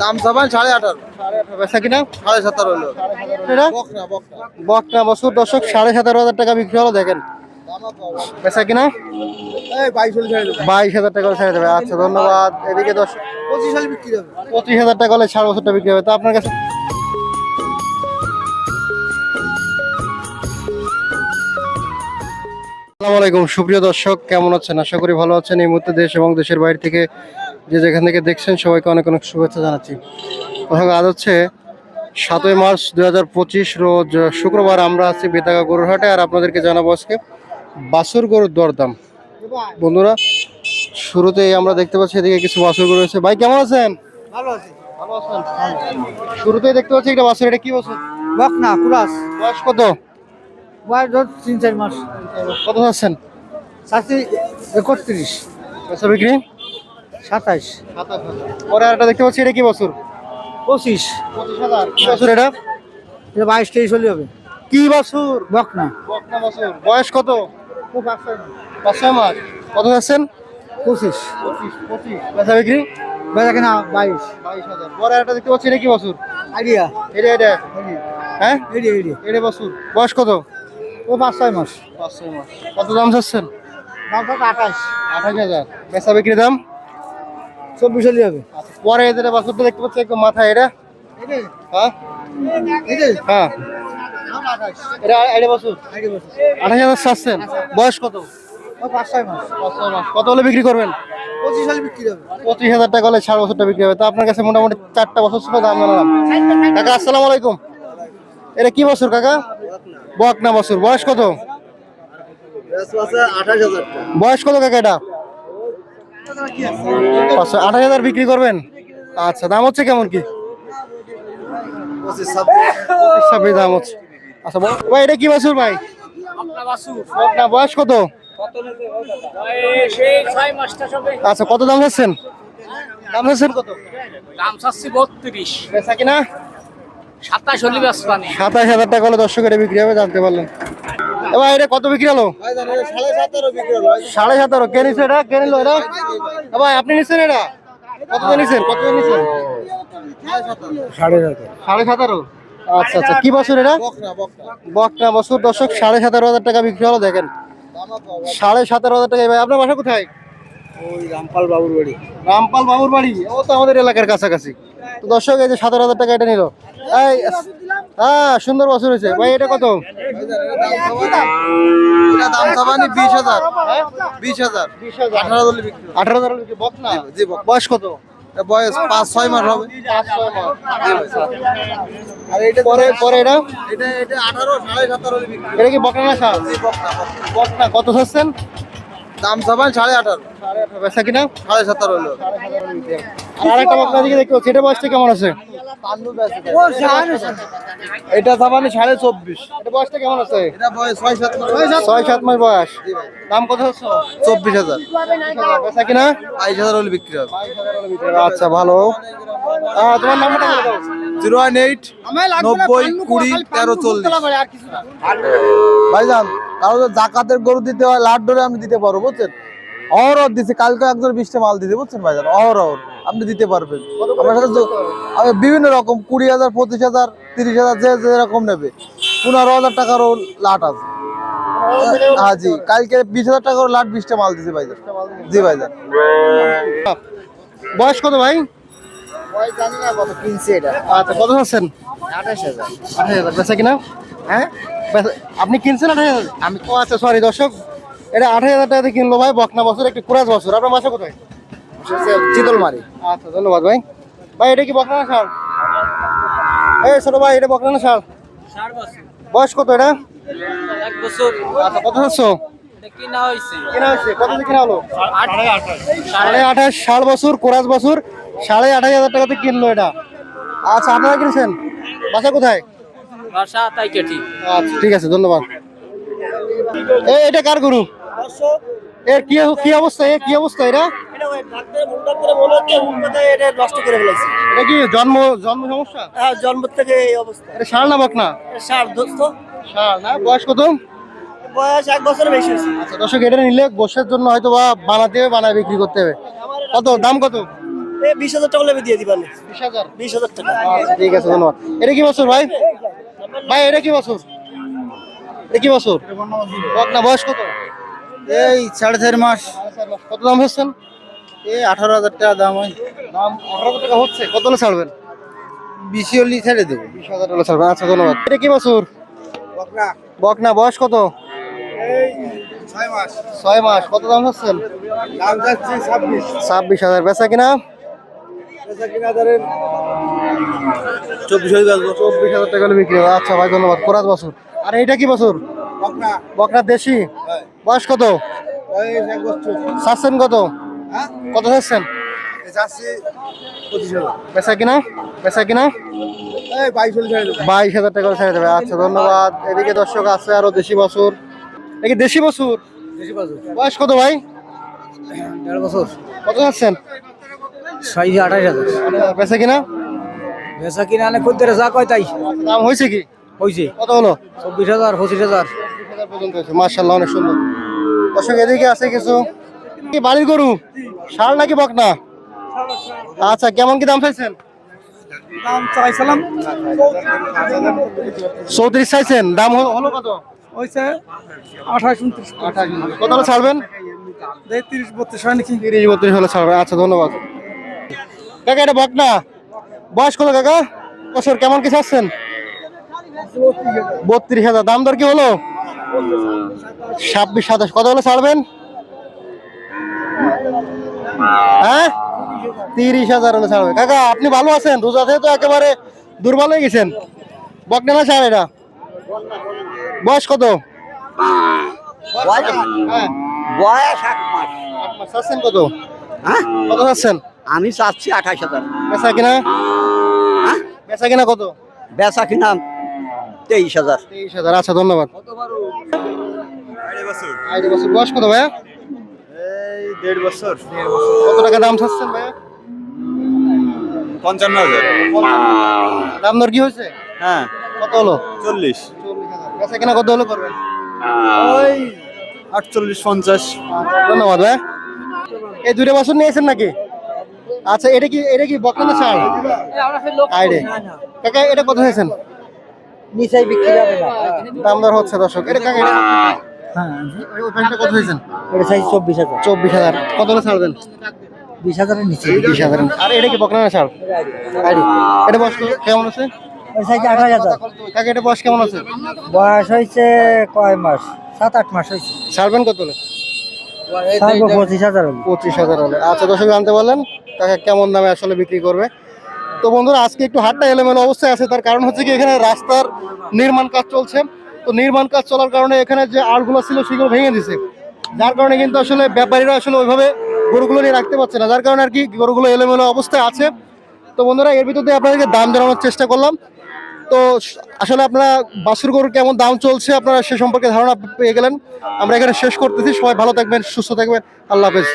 দাম চাবেন সাড়ে আঠারো। সাড়ে বেচা কিনা? সাড়ে সতেরো হলো। এটা? বকনা বকনা। বকনা বছর দর্শক সাড়ে সতেরো হাজার টাকা বিক্রি হলো দেখেন। বেচা কিনা? বাইশ হাজার টাকা করে ছেড়ে দেবে। আচ্ছা ধন্যবাদ। এদিকে দশ পঁচিশ হলে বিক্রি হবে। পঁচিশ হাজার টাকা হলে সাড়ে বছরটা বিক্রি হবে। তা আপনার কাছে আসসালামু আলাইকুম। সুপ্রিয় দর্শক কেমন আছেন? আশা করি ভালো আছেন। এই মুহূর্তে দেশ এবং দেশের বাইরে থেকে যে যেখান থেকে দেখছেন সবাইকে অনেক অনেক শুভেচ্ছা জানাচ্ছি। দর্শক আজ হচ্ছে সাতই মার্চ দুই হাজার পঁচিশ রোজ শুক্রবার আমরা আছি বেতাগা গরুর হাটে আর আপনাদেরকে জানাব আজকে বাসুর গরুর দরদাম। বন্ধুরা শুরুতেই আমরা দেখতে পাচ্ছি এদিকে কিছু বাছুর গরু রয়েছে। ভাই কেমন আছেন? ভালো আছে। ভালো আছেন? শুরুতেই দেখতে পাচ্ছি একটা বাছুর এটা কি বকনা কুরাস। বয়স কত? বয়স ধর তিন চার মাস। কত চাষি একত্রিশ। বেচা বিক্রি? সাতাইশ পরে আর একটা দেখতে পাচ্ছি এটা কি বছর? পঁচিশ। পঁচিশ হাজার। বছর এটা? এটা বাইশ তেইশ হলে হবে। কি বাছুর? বকনা। বকনা বাছুর। বয়স কত? পাঁচ ছয় মাস। কত যাচ্ছেন? পঁচিশ। পঁচিশ পঁচিশ। বেচা বিক্রি? বেচা কিনা বাইশ। বাইশ হাজার। পরে একটা দেখতে পাচ্ছি এটা কি বছর? আইডিয়া। এটা এটা। হ্যাঁ? এডিয়া এডিয়া এটা বছর। বয়স কত? ও পাঁচ ছয় মাস। পাঁচ ছয় মাস। কত দাম চাচ্ছেন দাম তো আঠাশ। আঠাশ হাজার। বেচা বিক্রি দাম? চব্বিশ হলে হবে। আচ্ছা পরে বাছুরটা দেখতে পাচ্ছি একদম মাথা এটা? হ্যাঁ? হ্যাঁ। এটা এটা বছর? আঠাশ হাজার বয়স কত? ও পাঁচ ছয় মাস। পাঁচ ছয় মাস। কত হলে বিক্রি করবেন? পঁচিশ হলে বিক্রি হবে। পঁচিশ হাজার টাকা হলে ষাট বছরটা বিক্রি হবে। তো আপনার কাছে মোটামুটি চারটা বছর ছিল দাম জানালাম। কাকা আসসালামু আলাইকুম। এটা কি বছর কাকা? বক না বছর। বয়স কত? হাজার বয়স কত কাকা এটা? পাঁচশো আঠাশ হাজার বিক্রি করবেন? আচ্ছা দাম হচ্ছে কেমন কি? ছাব্বিশ দাম হচ্ছে। আচ্ছা ভাই এটা কি বছর ভাই? না বয়স কত? আচ্ছা কত দাম চাচ্ছেন? দাম চাচ্ছেন কত? দাম চাচ্ছি বত্রিশ। বেচা কিনা? সাতাশ হলি বেসপানি সাতাশ হাজার টাকা হলে দর্শকের বিক্রি হবে জানতে পারলেন। এবার এটা কত বিক্রি হলো? সাড়ে সতেরো কে নিচ্ছে এটা? কে নিল এটা? এ আপনি নিচ্ছেন এটা? কত নিচ্ছেন কত নিচ্ছেন সাড়ে সাড়ে সতেরো? আচ্ছা আচ্ছা কি বছর এটা? বকনা বছর। দর্শক সাড়ে সতেরো হাজার টাকা বিক্রি হলো দেখেন। সাড়ে সতেরো হাজার টাকা। ভাই আপনার বাসা কোথায়? ওই রামপাল বাবুর বাড়ি। রামপাল বাবুর বাড়ি? ও তো আমাদের এলাকার কাছাকাছি। তো দর্শক এই যে সতেরো হাজার টাকা এটা নিল। এই হ্যাঁ সুন্দর বছর হয়েছে। ভাই এটা কত? দাম চাবানি বিশ হাজার। বিশ হাজার। হাজার। আঠারো জি। বয়স কত? বয়স পাঁচ ছয় মাস হবে। আর এটা পরে পরে এটা? এটা এটা আঠারো সাড়ে সতেরো এটা কি বকনা না। বকনা কত চাচ্ছেন দাম চাবান সাড়ে আঠারো। সাড়ে আঠারো বেচা কিনা? সাড়ে সতেরো হলো। আর আরেকটা বকনা দিকে পাচ্ছি এটা বয়সটা কেমন আছে? এটা চাবানি সাড়ে চব্বিশ। এটা বয়সটা কেমন আছে? এটা বয়স ছয় সাত মাস। ছয় সাত মাস বয়স। দাম কত চব্বিশ হাজার। বেচা কিনা? বাইশ হাজার হলে বিক্রি হবে। আচ্ছা ভালো। তোমার নাম্বারটা জিরো ওয়ান এইট নব্বই কুড়ি তেরো চল্লিশ। ভাইজান কারও জাকাতের গরু দিতে হয় লাট ধরে আমি দিতে পারব বুঝছেন? অহরহ দিচ্ছে কালকে একজন বিশটা মাল দিতে বুঝছেন ভাইজান? অহরহ আপনি দিতে পারবেন। আমার সাথে বিভিন্ন রকম কুড়ি হাজার পঁচিশ হাজার তিরিশ হাজার যে যেরকম নেবে। পনেরো হাজার টাকারও লাট আছে। হ্যাঁ জি কালকে বিশ হাজার টাকারও লাট বিশটা মাল দিছে ভাইজান। জি ভাইজান। বয়স কত ভাই? জানি না কত কিনছে এটা। আচ্ছা কত আছেন আঠাশ হাজার। আঠাশ হাজার। বেচা কিনা? হ্যাঁ? আপনি কিনছেন আঠাশ হাজার? আমি ও আচ্ছা সরি দর্শক এটা আট হাজার টাকা দিয়ে কিনলো ভাই বকনা বছর একটি কুরাজ বছর। আপনার বাসা কোথায়? চিতলমারি। আচ্ছা ধন্যবাদ ভাই। ভাই এটা কি বকনা না সার এই ছোট ভাই এটা বকনা না সার বয়স কত এটা? এক বছর। আচ্ছা কত সাড়ে আঠাশ বছর বছর সাড়ে আঠাশ হাজার টাকাতে কিনলো এটা। আচ্ছা আপনারা কিনেছেন? বাসা কোথায়? বাসা তাই কেটি আচ্ছা ঠিক আছে ধন্যবাদ। এ এটা কার গরু? এর কি কি অবস্থা? এ কি অবস্থা এটা নষ্ট করে ফেলেছে এটা কি জন্ম জন্ম সমস্যা? হ্যাঁ জন্ম থেকে এই অবস্থা এটা ষাঁড় না বকনা? সার দোস্ত ষাঁড় না? বয়স কত? বয়স এক বছর বেশি হয়েছে আচ্ছা দর্শক এটা নিলে জন্য হয়তো বা বানাতে হবে বানায় বিক্রি করতে হবে। কত? দাম কত? বিশ হাজার টাকা দিয়ে দিবেন বিশ হাজার। বিশ হাজার টাকা। আচ্ছা ঠিক আছে ধন্যবাদ। এটা কি বছর ভাই? ভাই এটা কি বছর? এটা কি বছর? বকনা বয়স কত? এই সাড়ে চার মাস। কত দাম হচ্ছেন? এই আঠারো হাজার টাকা দাম হয়। দাম আঠারো হাজার টাকা হচ্ছে? কত হলে ছাড়বেন? বেশি হলে ছেড়ে দেবো। বিশ হাজার হলে ছাড়বেন। আচ্ছা ধন্যবাদ। এটা কি বছর? বকনা। বয়স কত? ছয় মাস। ছয় মাস। কত দাম হচ্ছেন? ছাব্বিশ। ছাব্বিশ হাজার। বেচা কিনা? কিনা ধরেন চব্বিশ হাজার চব্বিশ হাজার টাকা হলে বিক্রি হবে। আচ্ছা ভাই ধন্যবাদ। কোরাত বছর। আর এইটা কি বছর? বকনা। দেশি? বয়স কত? চাচ্ছেন কত? হ্যাঁ? কত চাচ্ছেন? বেচা কিনা? বেচা কিনা? বাইশ হাজার টাকা করে ছেড়ে দেবে। আচ্ছা ধন্যবাদ। এদিকে দর্শক আছে আরও দেশি বছর। দেখি দেশি বছর? বয়স কত ভাই? দেড় বছর। কত যাচ্ছেন ছয় আঠাশ হাজার। বেচা কিনা? বেচা কিনা আনে খদ্দের যা কয় তাই। দাম হয়েছে কি? হয়েছে। কত হলো? চব্বিশ হাজার পঁচিশ হাজার। পর্যন্ত হয়েছে। মার্শাল্লাহ অনেক সুন্দর। দর্শক এদিকে আছে কিছু? কি বাড়ির গরু? ষাড় নাকি বকনা? আচ্ছা কেমন কি দাম চাইছেন? দাম চাইছিলাম চৌত্রিশ চাইছেন। দাম হলো- হলো কত? হয়েছে আঠাশ উনত্রিশ। আঠাশ কত হলে ছাড়বেন? তিরিশ বত্রিশ হয় নাকি? তিরিশ বত্রিশ হলে ছাড়বেন। আচ্ছা ধন্যবাদ। কাকা এটা বকনা। বয়স কত কাকা? বছর কেমন কি চাচ্ছেন? বত্রিশ হাজার। দাম দর কি হলো? ছাব্বিশ সাতাশ। কত হলে ছাড়বেন? হ্যাঁ? তিরিশ হাজার হলে ছাড়বে। কাকা আপনি ভালো আছেন? রোজা তো একেবারে দুর্বল হয়ে গেছেন। বকনা না ছাড় এটা? বয়স কত? বয়স এক মাস। আট মাস। কত? হ্যাঁ? কত চাচ্ছেন? আমি চাচ্ছি আঠাশ হাজার। বেচা কিনা? বেচা কিনা কত? বেচা কিনা তেইশ হাজার। তেইশ হাজার আচ্ছা ধন্যবাদ। বয়স কত ভাইয়া? এই দেড় বছর। কত টাকা দাম চাচ্ছেন ভাইয়া? পঞ্চান্ন হাজার। দাম দর কি হয়েছে? হ্যাঁ। কত হলো? চল্লিশ। বেচা কিনা কত হলো করবেন? ওই আটচল্লিশ পঞ্চাশ। ধন্যবাদ ভাই এই দুটো বছর নিয়েছেন নাকি? আচ্ছা এটা কি এটা কি বকনা না ছাড় আইডে। কাকা এটা কত হয়েছেন? নিচাই বিক্রি যাবে না দাম দর হচ্ছে দর্শক। এটা কাকা এটা হ্যাঁ। ওই প্যান্টটা কত হয়েছেন? এটা সাইজ চব্বিশ হাজার। চব্বিশ হাজার। কত হলে ছাড়বেন? বিশ হাজারের নিচে। বিশ হাজার আর এটা কি বকনা না ছাড় আইডি। এটা বয়স কেমন আছে? চাইছে আঠাশ হাজার। কাকা এটা বয়স কেমন আছে? বয়স হয়েছে কয় মাস? সাত আট মাস হয়েছে। ছাড়বেন কত হলে? পঁচিশ হাজার পঁচিশ হাজার হলে। আচ্ছা দর্শক জানতে পারলেন? কাকা কেমন দামে আসলে বিক্রি করবে? তো বন্ধুরা, আজকে একটু হাটটা এলোমেলো অবস্থায় আছে, তার কারণ হচ্ছে কি, এখানে রাস্তার নির্মাণ কাজ চলছে। তো নির্মাণ কাজ চলার কারণে এখানে যে আড়গুলো ছিল, সেগুলো ভেঙে দিছে। যার কারণে কিন্তু আসলে ব্যাপারীরা আসলে ওইভাবে গরুগুলো নিয়ে রাখতে পারছে না। যার কারণে আর কি, গরুগুলো এলোমেলো অবস্থায় আছে। তো বন্ধুরা, এর ভিতর দিয়ে আপনাদেরকে দাম জানানোর চেষ্টা করলাম। তো আসলে আপনারা বাছুর গরুর কেমন দাম চলছে, আপনারা সে সম্পর্কে ধারণা পেয়ে গেলেন। আমরা এখানে শেষ করতেছি। সবাই ভালো থাকবেন, সুস্থ থাকবেন। আল্লাহ হাফেজ।